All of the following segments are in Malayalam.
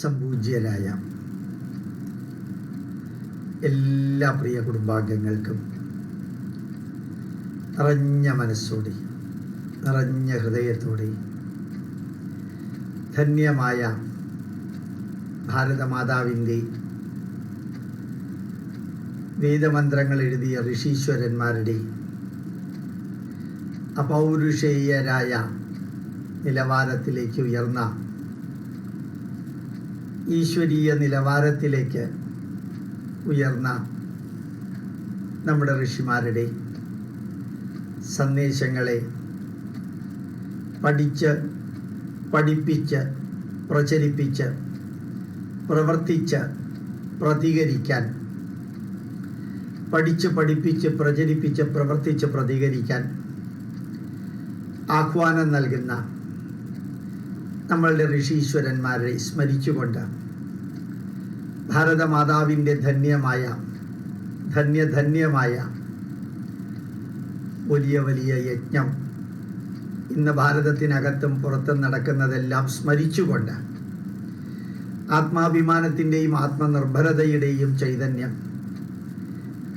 സംപൂജ്യരായ എല്ലാ പ്രിയ കുടുംബാംഗങ്ങൾക്കും നിറഞ്ഞ മനസ്സോടെ നിറഞ്ഞ ഹൃദയത്തോടെ ധന്യമായ ഭാരതമാതാവിന്റെ വേദമന്ത്രങ്ങൾ എഴുതിയ ഋഷീശ്വരന്മാരുടെ അപൗരുഷേയരായ നിലവാരത്തിലേക്ക് ഉയർന്ന ഈശ്വരീയ നിലവാരത്തിലേക്ക് ഉയർന്ന നമ്മുടെ ഋഷിമാരുടെ സന്ദേശങ്ങളെ പഠിച്ച് പഠിപ്പിച്ച് പ്രചരിപ്പിച്ച് പ്രവർത്തിച്ച് പ്രതികരിക്കാൻ പഠിച്ച് പഠിപ്പിച്ച് പ്രചരിപ്പിച്ച് പ്രവർത്തിച്ച് പ്രതികരിക്കാൻ ആഹ്വാനം നൽകുന്ന നമ്മളുടെ ഋഷീശ്വരന്മാരെ സ്മരിച്ചുകൊണ്ട് ഭാരതമാതാവിന്റെ ധന്യമായ ധന്യധന്യമായ വലിയ വലിയ യജ്ഞം ഇന്ന് ഭാരതത്തിനകത്തും പുറത്തും നടക്കുന്നതെല്ലാം സ്മരിച്ചുകൊണ്ട് ആത്മാഭിമാനത്തിന്റെയും ആത്മനിർഭരതയുടെയും ചൈതന്യം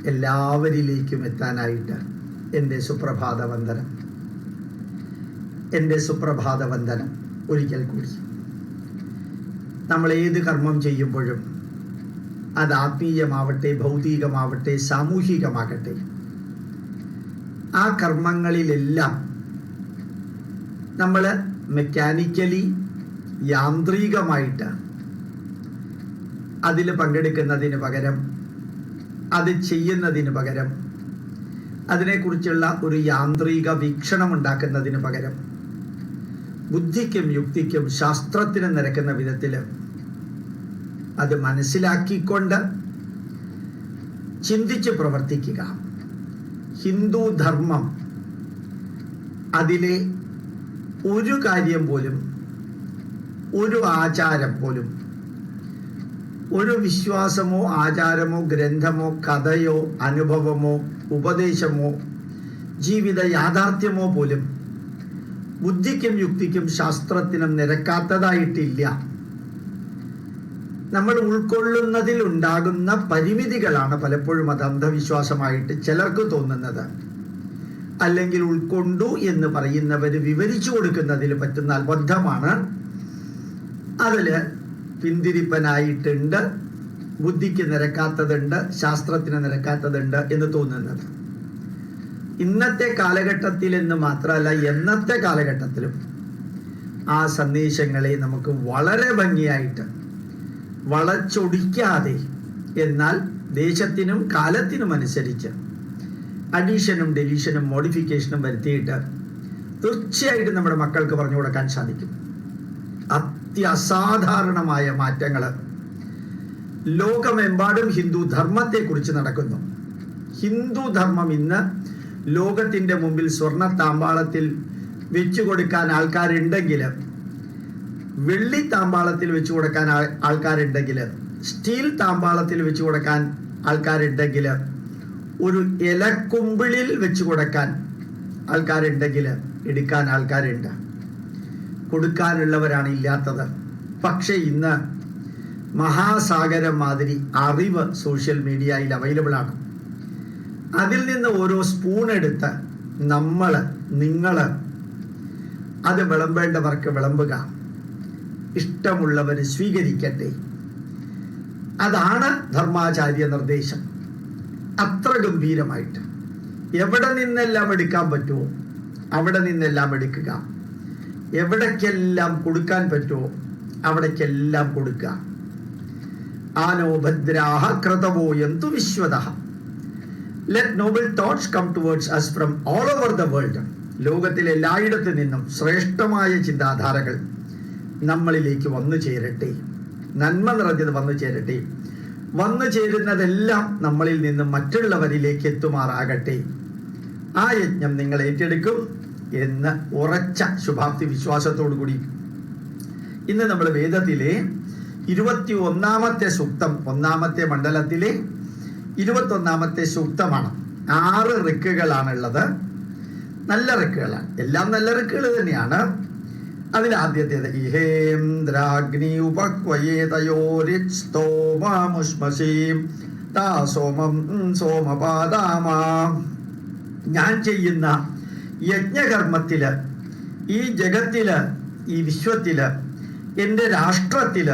എല്ലാവരിലേക്കും എത്താനായിട്ട് എന്റെ സുപ്രഭാത വന്ദനം എന്റെ സുപ്രഭാത വന്ദനം ഒരിക്കൽ കൂടി. നമ്മൾ ഏത് കർമ്മം ചെയ്യുമ്പോഴും അത് ആത്മീയമാവട്ടെ ഭൗതികമാവട്ടെ സാമൂഹികമാകട്ടെ ആ കർമ്മങ്ങളിലെല്ലാം നമ്മൾ മെക്കാനിക്കലി യാന്ത്രികമായിട്ട് അതിൽ പങ്കെടുക്കുന്നതിന് പകരം അത് ചെയ്യുന്നതിന് പകരം അതിനെക്കുറിച്ചുള്ള ഒരു യാന്ത്രിക വീക്ഷണം ഉണ്ടാക്കുന്നതിന് പകരം ബുദ്ധിക്കും യുക്തിക്കും ശാസ്ത്രത്തിനും നിരക്കുന്ന വിധത്തിൽ അത് മനസ്സിലാക്കിക്കൊണ്ട് ചിന്തിച്ച് പ്രവർത്തിക്കുക. ഹിന്ദു ധർമ്മം അതിലെ ഒരു കാര്യം പോലും ഒരു ആചാരം പോലും ഒരു വിശ്വാസമോ ആചാരമോ ഗ്രന്ഥമോ കഥയോ അനുഭവമോ ഉപദേശമോ ജീവിത യാഥാർത്ഥ്യമോ പോലും ബുദ്ധിക്കും യുക്തിക്കും ശാസ്ത്രത്തിനും നിരക്കാത്തതായിട്ടില്ല. നമ്മൾ ഉൾക്കൊള്ളുന്നതിൽ ഉണ്ടാകുന്ന പരിമിതികളാണ് പലപ്പോഴും അത് അന്ധവിശ്വാസമായിട്ട് ചിലർക്ക് തോന്നുന്നത്. അല്ലെങ്കിൽ ഉൾക്കൊണ്ടു എന്ന് പറയുന്നവർ വിവരിച്ചു കൊടുക്കുന്നതിൽ പറ്റുന്ന അബദ്ധമാണ് അതിൽ പിന്തിരിപ്പനായിട്ടുണ്ട് ബുദ്ധിക്ക് നിരക്കാത്തതുണ്ട് ശാസ്ത്രത്തിന് നിരക്കാത്തതുണ്ട് എന്ന് തോന്നുന്നത്. ഇന്നത്തെ കാലഘട്ടത്തിൽ എന്ന് മാത്രമല്ല എന്നത്തെ കാലഘട്ടത്തിലും ആ സന്ദേശങ്ങളെ നമുക്ക് വളരെ ഭംഗിയായിട്ട് വളച്ചൊടിക്കാതെ എന്നാൽ ദേശത്തിനും കാലത്തിനും അനുസരിച്ച് അഡീഷനും ഡെലീഷനും മോഡിഫിക്കേഷനും വരുത്തിയിട്ട് തീർച്ചയായിട്ടും നമ്മുടെ മക്കൾക്ക് പറഞ്ഞു കൊടുക്കാൻ സാധിക്കും. അത്യസാധാരണമായ മാറ്റങ്ങൾ ലോകമെമ്പാടും ഹിന്ദു ധർമ്മത്തെക്കുറിച്ച് നടക്കുന്നു. ഹിന്ദു ധർമ്മം ഇന്ന് ലോകത്തിന്റെ മുമ്പിൽ സ്വർണ താമ്പാളത്തിൽ വെച്ചു കൊടുക്കാൻ ആൾക്കാരുണ്ടെങ്കിൽ വെള്ളി താമ്പാളത്തിൽ വെച്ചു കൊടുക്കാൻ ആൾ- ആൾക്കാരുണ്ടെങ്കിൽ സ്റ്റീൽ താമ്പാളത്തിൽ വെച്ചു കൊടുക്കാൻ ആൾക്കാരുണ്ടെങ്കിൽ ഒരു ഇലക്കുമ്പിളിൽ വെച്ചു കൊടുക്കാൻ ആൾക്കാരുണ്ടെങ്കിൽ എടുക്കാൻ ആൾക്കാരുണ്ട്. കൊടുക്കാനുള്ളവരാണ് ഇല്ലാത്തത്. പക്ഷെ ഇന്ന് മഹാസാഗരം മാതിരി അറിവ് സോഷ്യൽ മീഡിയയിൽ അവൈലബിൾ ആണ് അതിൽ നിന്ന് ഓരോ സ്പൂൺ എടുത്ത് നമ്മൾ നിങ്ങൾ അത് വിളമ്പേണ്ടവർക്ക് വിളമ്പുക. ഇഷ്ടമുള്ളവർ സ്വീകരിക്കട്ടെ. അതാണ് ധർമാചാര്യ നിർദ്ദേശം. അത്ര ഗംഭീരമായിട്ട്. എവിടെ നിന്നെല്ലാം എടുക്കാൻ പറ്റുമോ അവിടെ നിന്നെല്ലാം എടുക്കുക. എവിടേക്കെല്ലാം കൊടുക്കാൻ പറ്റുമോ അവിടേക്കെല്ലാം കൊടുക്കുക. ആനോ ഭദ്രാഹ ക്രതവോ എന്തു വിശ്വത let noble thoughts come towards us from all over the world ലോകത്തിലെ എല്ലായിടത്തു നിന്നും ശ്രേഷ്ഠമായ ചിന്താധാരകൾ നമ്മളിലേക്ക് വന്നു ചേരട്ടെ. നന്മ നിറഞ്ഞത് വന്നു ചേരട്ടെ. വന്നു ചേരുന്നതെല്ലാം നമ്മളിൽ നിന്നും മറ്റുള്ളവരിലേക്ക് എത്തുമാറാകട്ടെ. ആ യജ്ഞം നിങ്ങൾ ഏറ്റെടുക്കും എന്ന് ഉറച്ച ശുഭാപ്തി വിശ്വാസത്തോടു കൂടി. ഇന്ന് നമ്മൾ വേദത്തിലെ ഇരുപത്തി ഒന്നാമത്തെ സൂക്തം ഒന്നാമത്തെ മണ്ഡലത്തിലെ ഇരുപത്തി ഒന്നാമത്തെ സൂക്തമാണ് ആറ് റിക്കുകളാണുള്ളത്. നല്ല റിക്കുകളാണ്. എല്ലാം നല്ല റിക്കുകൾ തന്നെയാണ്. അതിലാദ്യത്തേത് ഇഹേന്ദ്രാഗ്നി ഉപക്വയേതയോരിസ്തോമുഷ്മസീം താ സോമം സോമപാദാമാ. ഞാൻ ചെയ്യുന്ന യജ്ഞകർമ്മത്തിൽ ഈ ജഗത്തിൽ ഈ വിശ്വത്തിൽ എന്റെ രാഷ്ട്രത്തിൽ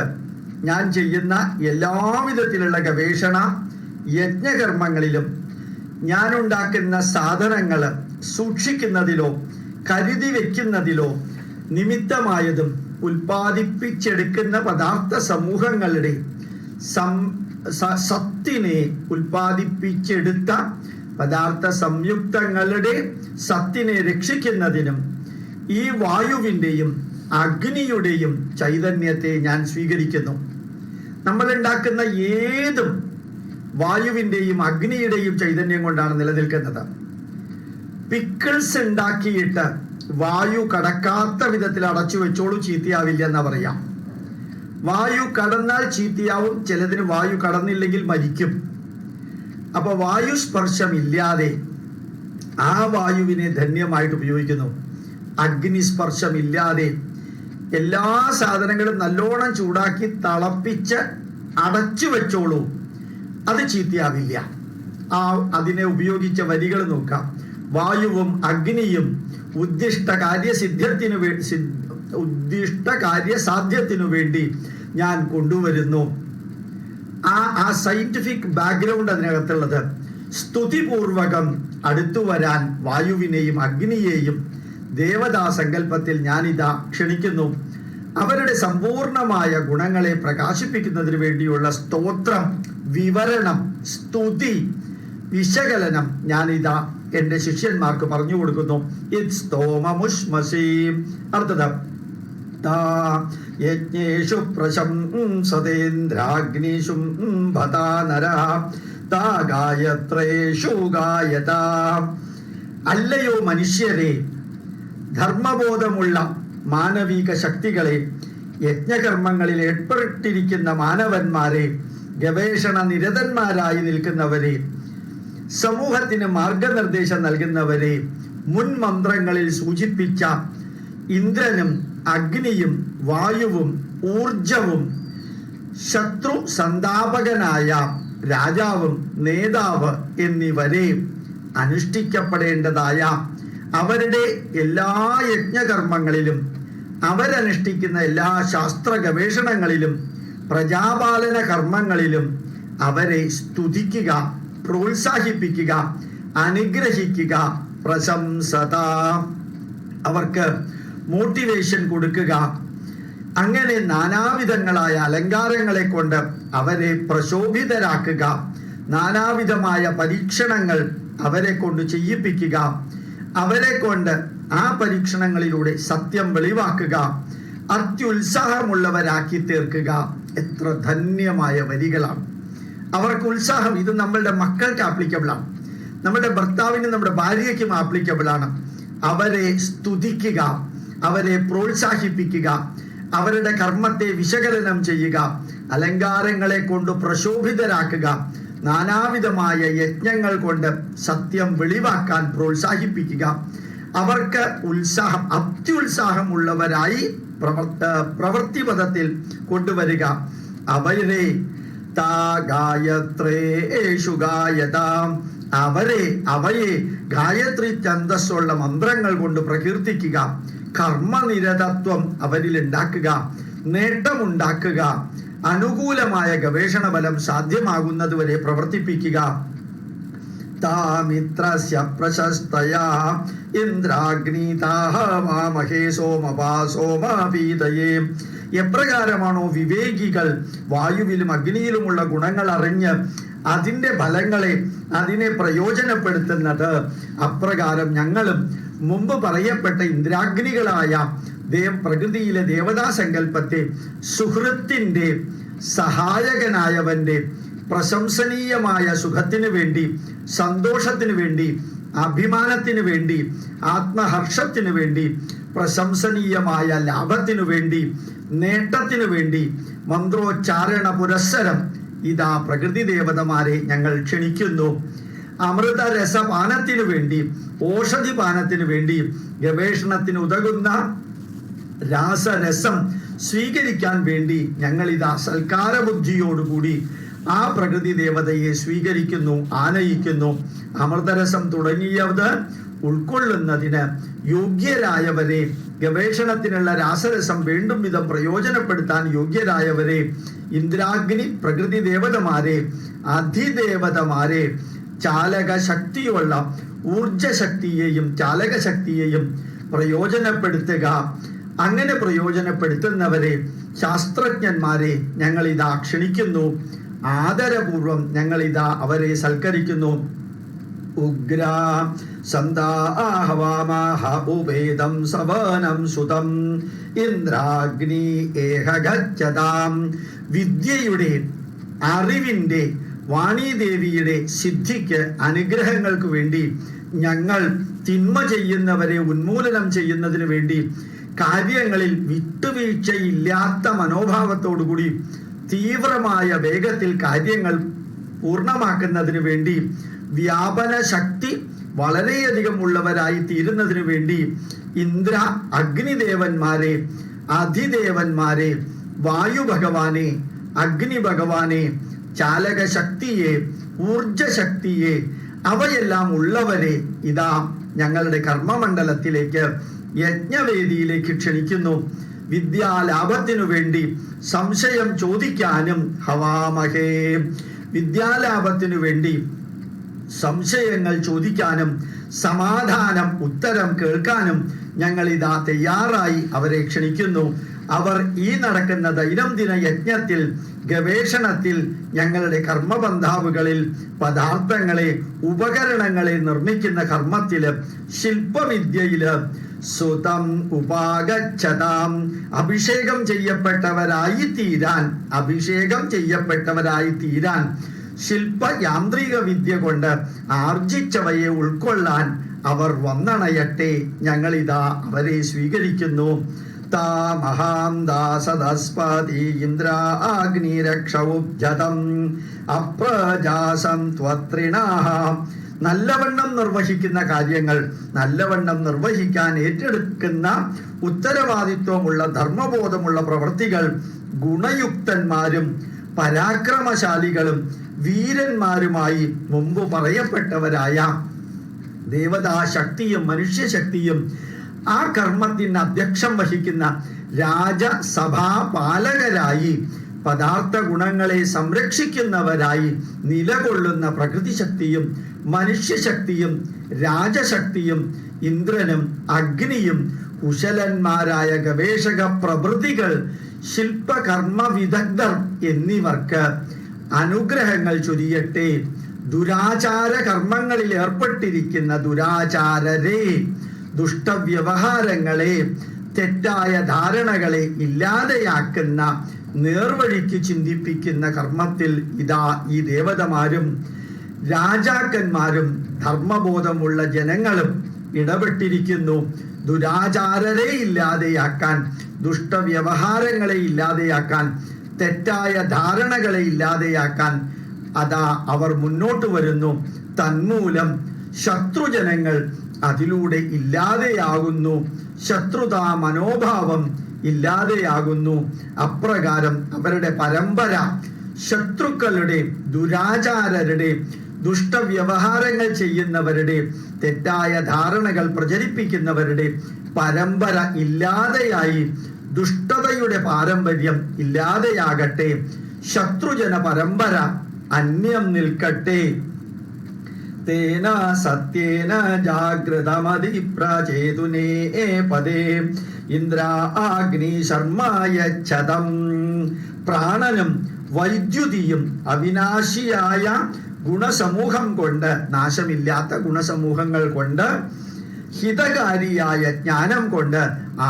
ഞാൻ ചെയ്യുന്ന എല്ലാവിധത്തിലുള്ള ഗവേഷണ യജ്ഞകർമ്മങ്ങളിലും ഞാനുണ്ടാക്കുന്ന സാധനങ്ങൾ സൂക്ഷിക്കുന്നതിലോ കരുതി വയ്ക്കുന്നതിലോ നിമിത്തമായതും ഉൽപ്പാദിപ്പിച്ചെടുക്കുന്ന പദാർത്ഥ സമൂഹങ്ങളുടെ സത്തിനെ ഉൽപ്പാദിപ്പിച്ചെടുത്ത പദാർത്ഥ സംയുക്തങ്ങളുടെ സത്തിനെ രക്ഷിക്കുന്നതിനും ഈ വായുവിന്റെയും അഗ്നിയുടെയും ചൈതന്യത്തെ ഞാൻ സ്വീകരിക്കുന്നു. നമ്മളുണ്ടാക്കുന്ന ഏതും വായുവിന്റെയും അഗ്നിയുടെയും ചൈതന്യം കൊണ്ടാണ് നിലനിൽക്കുന്നത്. പിക്കിൾസ് ഉണ്ടാക്കിയിട്ട് വായു കടക്കാത്ത വിധത്തിൽ അടച്ചു വെച്ചോളൂ ചീത്തയാവില്ല എന്നാ പറയാം. വായു കടന്നാൽ ചീത്തയാവും ചിലതിന് വായു കടന്നില്ലെങ്കിൽ മരിക്കും. അപ്പൊ വായു സ്പർശമില്ലാതെ ആ വായുവിനെ ധന്യമായിട്ട് ഉപയോഗിക്കുന്നു. അഗ്നി സ്പർശം ഇല്ലാതെ എല്ലാ സാധനങ്ങളും നല്ലോണം ചൂടാക്കി തിളപ്പിച്ച് അടച്ചു വെച്ചോളൂ. അത് ചീത്തയാവില്ല. ആ അതിനെ ഉപയോഗിച്ച വരികൾ നോക്കാം. വായുവും അഗ്നിയും ഉദ്ദിഷ്ട കാര്യസിദ്ധ്യത്തിനു വേ ഉദ്ദിഷ്ട കാര്യസാധ്യത്തിനു വേണ്ടി ഞാൻ കൊണ്ടുവരുന്നു. ആ ആ സയന്റിഫിക് ബാക്ക്ഗ്രൗണ്ട് അതിനകത്തുള്ളത്. സ്തുതിപൂർവകം അടുത്തു വരാൻ വായുവിനെയും അഗ്നിയെയും ദേവതാ സങ്കല്പത്തിൽ ഞാനിതാ ക്ഷണിക്കുന്നു. അവരുടെ സമ്പൂർണമായ ഗുണങ്ങളെ പ്രകാശിപ്പിക്കുന്നതിന് വേണ്ടിയുള്ള സ്തോത്രം വിവരണം സ്തുതി വിശകലനം ഞാൻ ഇതാ എന്റെ ശിഷ്യന്മാർക്ക് പറഞ്ഞു കൊടുക്കുന്നു. യജ്ഞേഷു പ്രശംസതേന്ദ്രാഗ്നിഷു ഭതാ നര താ ഗായത്രേഷു ഗായത. അല്ലയോ മനുഷ്യരെ ധർമ്മബോധമുള്ള മാനവിക ശക്തികളെ യജ്ഞകർമ്മങ്ങളിൽ ഏർപ്പെട്ടിരിക്കുന്ന മാനവന്മാരെ ഗവേഷണ നിരതന്മാരായി നിൽക്കുന്നവരെ സമൂഹത്തിന് മാർഗനിർദ്ദേശം നൽകുന്നവരെ മുൻ മന്ത്രങ്ങളിൽ സൂചിപ്പിച്ച ഇന്ദ്രനും അഗ്നിയും വായുവും ഊർജവും ശത്രു സന്താപകനായ രാജാവും നേതാവ് എന്നിവരെ അനുഷ്ഠിക്കപ്പെടേണ്ടതായ അവരുടെ എല്ലാ യജ്ഞകർമ്മങ്ങളിലും അവരനുഷ്ഠിക്കുന്ന എല്ലാ ശാസ്ത്ര ഗവേഷണങ്ങളിലും പ്രജാപാലന കർമ്മങ്ങളിലും അവരെ സ്തുതിക്കുക പ്രോത്സാഹിപ്പിക്കുക അനുഗ്രഹിക്കുക പ്രശംസത. അവർക്ക് മോട്ടിവേഷൻ കൊടുക്കുക. അങ്ങനെ നാനാവിധങ്ങളായ അലങ്കാരങ്ങളെ കൊണ്ട് അവരെ പ്രശോഭിതരാക്കുക. നാനാവിധമായ പരീക്ഷണങ്ങൾ അവരെ കൊണ്ട് ചെയ്യിപ്പിക്കുക. അവരെ കൊണ്ട് ആ പരീക്ഷണങ്ങളിലൂടെ സത്യം വെളിവാക്കുക അത്യുത്സാഹമുള്ളവരാക്കി തീർക്കുക എത്ര ധന്യമായ വരികളാണ്. അവർക്ക് ഉത്സാഹം ഇത് നമ്മളുടെ മക്കൾക്ക് ആപ്ലിക്കബിൾ ആണ്. നമ്മുടെ ഭർത്താവിനും നമ്മുടെ ഭാര്യയ്ക്കും ആപ്ലിക്കബിൾ ആണ്. അവരെ സ്തുതിക്കുക അവരെ പ്രോത്സാഹിപ്പിക്കുക അവരുടെ കർമ്മത്തെ വിശകലനം ചെയ്യുക അലങ്കാരങ്ങളെ കൊണ്ട് പ്രശോഭിതരാക്കുക നാനാവിധമായ യജ്ഞങ്ങൾ കൊണ്ട് സത്യം വെളിവാക്കാൻ പ്രോത്സാഹിപ്പിക്കുക. അവർക്ക് ഉത്സാഹം അത്യുത്സാഹമുള്ളവരായി പ്രവർത്ത പ്രവൃത്തിപഥത്തിൽ കൊണ്ടുവരിക. അവരെ താ ഗായത്രേഷു ഗായതാം. അവരെ അവയെ ഗായത്രി ഛന്ദസ്സുള്ള മന്ത്രങ്ങൾ കൊണ്ട് പ്രകീർത്തിക്കുക. കർമ്മനിരതത്വം അവരിൽ ഉണ്ടാക്കുക നേട്ടമുണ്ടാക്കുക. അനുകൂലമായ ഗവേഷണ ബലം സാധ്യമാകുന്നതുവരെ പ്രവർത്തിപ്പിക്കുക. താമിത്രസ്യ പ്രശസ്തയാ എപ്രകാരമാണോ വിവേകികൾ വായുവിലും അഗ്നിയിലുമുള്ള ഗുണങ്ങൾ അറിഞ്ഞ് അതിന്റെ ഫലങ്ങളെ അതിനെ പ്രയോജനപ്പെടുത്തുന്നത്? അപ്രകാരം ഞങ്ങളും മുമ്പ് പറയപ്പെട്ട ഇന്ദ്രാഗ്നികളായ ദേവ പ്രകൃതിയിലെ ദേവതാ സങ്കല്പത്തെ സുഹൃത്തിന്റെ സഹായകനായവന്റെ പ്രശംസനീയമായ സുഖത്തിന് വേണ്ടി സന്തോഷത്തിന് വേണ്ടി അഭിമാനത്തിന് വേണ്ടി ആത്മഹർഷത്തിന് വേണ്ടി പ്രശംസനീയമായ ലാഭത്തിനു വേണ്ടി നേട്ടത്തിനു വേണ്ടി മന്ത്രോച്ചാരണ പുരസ്സരം ഇതാ പ്രകൃതി ദേവതമാരെ ഞങ്ങൾ ക്ഷണിക്കുന്നു. അമൃത രസപാനത്തിനു വേണ്ടി ഓഷധി പാനത്തിനു വേണ്ടി ഗവേഷണത്തിന് ഉതകുന്ന രാസരസം സ്വീകരിക്കാൻ വേണ്ടി ഞങ്ങൾ ഇതാ സൽക്കാര ബുദ്ധിയോടുകൂടി ആ പ്രകൃതി ദേവതയെ സ്വീകരിക്കുന്നു ആനയിക്കുന്നു. അമൃതരസം തുടങ്ങിയത് ഉൾക്കൊള്ളുന്നതിന് യോഗ്യരായവരെ ഗവേഷണത്തിനുള്ള രാസരസം വീണ്ടും വിധം പ്രയോജനപ്പെടുത്താൻ യോഗ്യരായവരെ ഇന്ദ്രാഗ്നി പ്രകൃതി ദേവതമാരെ അധിദേവതമാരെ ചാലക ശക്തിയുള്ള ഊർജ ശക്തിയെയും ചാലക ശക്തിയെയും പ്രയോജനപ്പെടുത്തുക. അങ്ങനെ പ്രയോജനപ്പെടുത്തുന്നവരെ ശാസ്ത്രജ്ഞന്മാരെ ഞങ്ങൾ ഇതാ ക്ഷണിക്കുന്നു. ആദരപൂർവം ഞങ്ങൾ ഇതാ അവരെ സൽക്കരിക്കുന്നു. ഉഗ്ര സവനം സുതം. ഇന്ദ്രാഗ്നി വിദ്യയുടെ അറിവിന്റെ വാണിദേവിയുടെ സിദ്ധിക്ക് അനുഗ്രഹങ്ങൾക്ക് വേണ്ടി ഞങ്ങൾ തിന്മ ചെയ്യുന്നവരെ ഉന്മൂലനം ചെയ്യുന്നതിന് വേണ്ടി കാര്യങ്ങളിൽ വിട്ടുവീഴ്ചയില്ലാത്ത മനോഭാവത്തോടുകൂടി തീവ്രമായ വേഗത്തിൽ കാര്യങ്ങൾ പൂർണമാക്കുന്നതിന് വേണ്ടി വ്യാപന ശക്തി വളരെയധികം ഉള്ളവരായി തീരുന്നതിന് വേണ്ടി ഇന്ദ്ര അഗ്നിദേവന്മാരെ അധിദേവന്മാരെ വായു ഭഗവാനെ അഗ്നി ഭഗവാനെ ചാലക ശക്തിയെ ഊർജ ശക്തിയെ അവയെല്ലാം ഉള്ളവരെ ഇതാ ഞങ്ങളുടെ കർമ്മമണ്ഡലത്തിലേക്ക് യജ്ഞവേദിയിലേക്ക് ക്ഷണിക്കുന്നു. വിദ്യാലാഭത്തിനു വേണ്ടി സംശയം ചോദിക്കാനും ഹവാമഹേ. വിദ്യാലാഭത്തിനു വേണ്ടി സംശയങ്ങൾ ചോദിക്കാനും സമാധാനം ഉത്തരം കേൾക്കാനും ഞങ്ങൾ ഇതാ തയ്യാറായി അവരെ ക്ഷണിക്കുന്നു. അവർ ഈ നടക്കുന്ന ദൈനംദിന യജ്ഞത്തിൽ ഗവേഷണത്തിൽ ഞങ്ങളുടെ കർമ്മബന്ധാവുകളിൽ പദാർത്ഥങ്ങളെ ഉപകരണങ്ങളെ നിർമ്മിക്കുന്ന കർമ്മത്തിൽ ശില്പവിദ്യയിൽ സുതം ഉപാഗച്ഛതാം. അഭിഷേകം ചെയ്യപ്പെട്ടവരായി തീരാൻ അഭിഷേകം ചെയ്യപ്പെട്ടവരായി തീരാൻ ശില്പ യാന്ത്രിക വിദ്യ കൊണ്ട് ആർജിച്ചവയെ ഉൾക്കൊള്ളാൻ അവർ വന്നണയട്ടെ ഞങ്ങളിതാ അവരെ സ്വീകരിക്കുന്നു. താമഹാം ദാസദസ്പതി ഇന്ദ്രാഗ്നിരക്ഷൗജതം അപ്രജാസം ത്വത്രിണാഹ നല്ലവണ്ണം നിർവഹിക്കുന്ന കാര്യങ്ങൾ നല്ലവണ്ണം നിർവഹിക്കാൻ ഏറ്റെടുക്കുന്ന ഉത്തരവാദിത്വമുള്ള ധർമ്മബോധമുള്ള പ്രവൃത്തികൾ ഗുണയുക്തന്മാരും പരാക്രമശാലികളും വീരന്മാരുമായി മുമ്പ് പറയപ്പെട്ടവരായ ദേവതാശക്തിയും മനുഷ്യശക്തിയും ആ കർമ്മത്തിന് അധ്യക്ഷം വഹിക്കുന്ന രാജസഭാ പാലകരായി പദാർത്ഥ ഗുണങ്ങളെ സംരക്ഷിക്കുന്നവരായി നിലകൊള്ളുന്ന പ്രകൃതി ശക്തിയും മനുഷ്യശക്തിയും രാജശക്തിയും ഇന്ദ്രനും അഗ്നിയും കുശലന്മാരായ ഗവേഷക പ്രഭൃതികൾ ശില്പകർമ്മ വിദഗ്ധർ എന്നിവർക്ക് അനുഗ്രഹങ്ങൾ ചൊരിയട്ടെ. ദുരാചാര കർമ്മങ്ങളിൽ ഏർപ്പെട്ടിരിക്കുന്ന ദുരാചാരരെ ദുഷ്ടവ്യവഹാരങ്ങളെ തെറ്റായ ധാരണകളെ ഇല്ലാതെയാക്കുന്ന നേർവഴിക്ക് ചിന്തിപ്പിക്കുന്ന കർമ്മത്തിൽ ഇതാ ഈ ദേവതമാരും രാജാക്കന്മാരും ധർമ്മബോധമുള്ള ജനങ്ങളും ഇടപെട്ടിരിക്കുന്നു. ദുരാചാരരെ ഇല്ലാതെയാക്കാൻ ദുഷ്ടവ്യവഹാരങ്ങളെ ഇല്ലാതെയാക്കാൻ തെറ്റായ ധാരണകളെ ഇല്ലാതെയാക്കാൻ അതാ അവർ മുന്നോട്ട് വരുന്നു. തന്മൂലം ശത്രുജനങ്ങൾ അതിലൂടെ ഇല്ലാതെയാകുന്നു. ശത്രുതാ മനോഭാവം ഇല്ലാതെയാകുന്നു. അപ്രകാരം അവരുടെ പരമ്പര ശത്രുക്കളുടെ ദുരാചാരരുടെ ദുഷ്ടവ്യവഹാരങ്ങൾ ചെയ്യുന്നവരുടെ തെറ്റായ ധാരണകൾ പ്രചരിപ്പിക്കുന്നവരുടെ പരമ്പര ഇല്ലാതെയായി ദുഷ്ടതയുടെ പാരമ്പര്യം ഇല്ലാതെയാകട്ടെ ശത്രുജന പരമ്പര അന്യം നിൽക്കട്ടെ. തേന സത്യേന ജാഗ്രതമതി പ്രചേതുനേ പദേ. ഇന്ദ്ര അഗ്നി ചതം പ്രാണനും വൈദ്യുതിയും അവിനാശിയായ ഗുണസമൂഹം കൊണ്ട് നാശമില്ലാത്ത ഗുണസമൂഹങ്ങൾ കൊണ്ട് ഹിതകാരിയായ ജ്ഞാനം കൊണ്ട്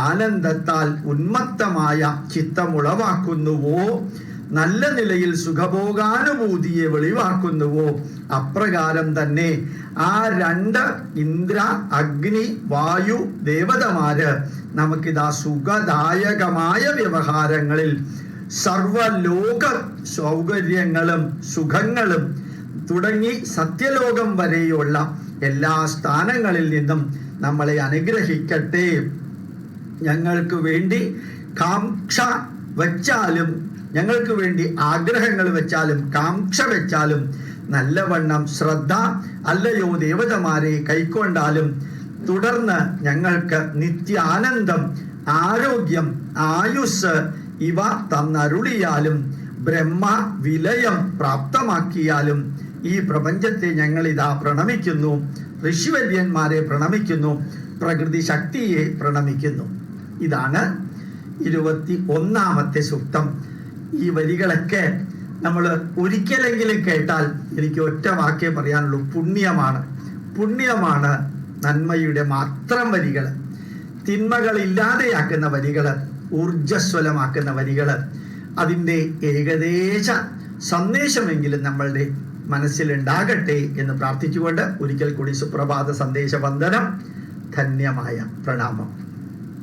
ആനന്ദത്താൽ ഉന്മത്തമായ ചിത്തമുളവാക്കുന്നുവോ? നല്ല നിലയിൽ സുഖഭോഗാനുഭൂതിയെ വെളിവാക്കുന്നുവോ? അപ്രകാരം തന്നെ ആ രണ്ട് ഇന്ദ്ര അഗ്നി വായു ദേവതമാര് നമുക്കിതാ സുഖദായകമായ വ്യവഹാരങ്ങളിൽ സർവലോക സൗകര്യങ്ങളും സുഖങ്ങളും തുടങ്ങി സത്യലോകം വരെയുള്ള എല്ലാ സ്ഥാനങ്ങളിൽ നിന്നും നമ്മളെ അനുഗ്രഹിക്കട്ടെ. ഞങ്ങൾക്ക് വേണ്ടി കാംക്ഷ വച്ചാലും ഞങ്ങൾക്ക് വേണ്ടി ആഗ്രഹങ്ങൾ വെച്ചാലും കാംക്ഷ വെച്ചാലും നല്ലവണ്ണം ശ്രദ്ധ അല്ലയോ ദേവതമാരെ കൈക്കൊണ്ടാലും തുടർന്ന് ഞങ്ങൾക്ക് നിത്യാനന്ദം ആരോഗ്യം ആയുസ് ഇവ തന്നരുളിയാലും ബ്രഹ്മ വിലയം പ്രാപ്തമാക്കിയാലും ഈ പ്രപഞ്ചത്തെ ഞങ്ങൾ ഇതാ പ്രണമിക്കുന്നു. ഋഷിവര്യന്മാരെ പ്രണമിക്കുന്നു. പ്രകൃതി ശക്തിയെ പ്രണമിക്കുന്നു. ഇതാണ് ഇരുപത്തി ഒന്നാമത്തെ സൂക്തം. ഈ വരികളൊക്കെ നമ്മൾ ഒരിക്കലെങ്കിലും കേട്ടാൽ എനിക്ക് ഒറ്റ വാക്കേ പറയാനുള്ളൂ. പുണ്യമാണ്. പുണ്യമാണ് നന്മയുടെ മാത്രം വരികൾ തിന്മകൾ ഇല്ലാതെയാക്കുന്ന വരികൾ ഊർജസ്വലമാക്കുന്ന വരികൾ അതിന്റെ ഏകദേശ സന്ദേശമെങ്കിലും നമ്മളുടെ മനസ്സിലുണ്ടാകട്ടെ എന്ന് പ്രാർത്ഥിച്ചുകൊണ്ട് ഒരിക്കൽ കൂടി സുപ്രഭാത സന്ദേശ വന്ദനം ധന്യമായ പ്രണാമം.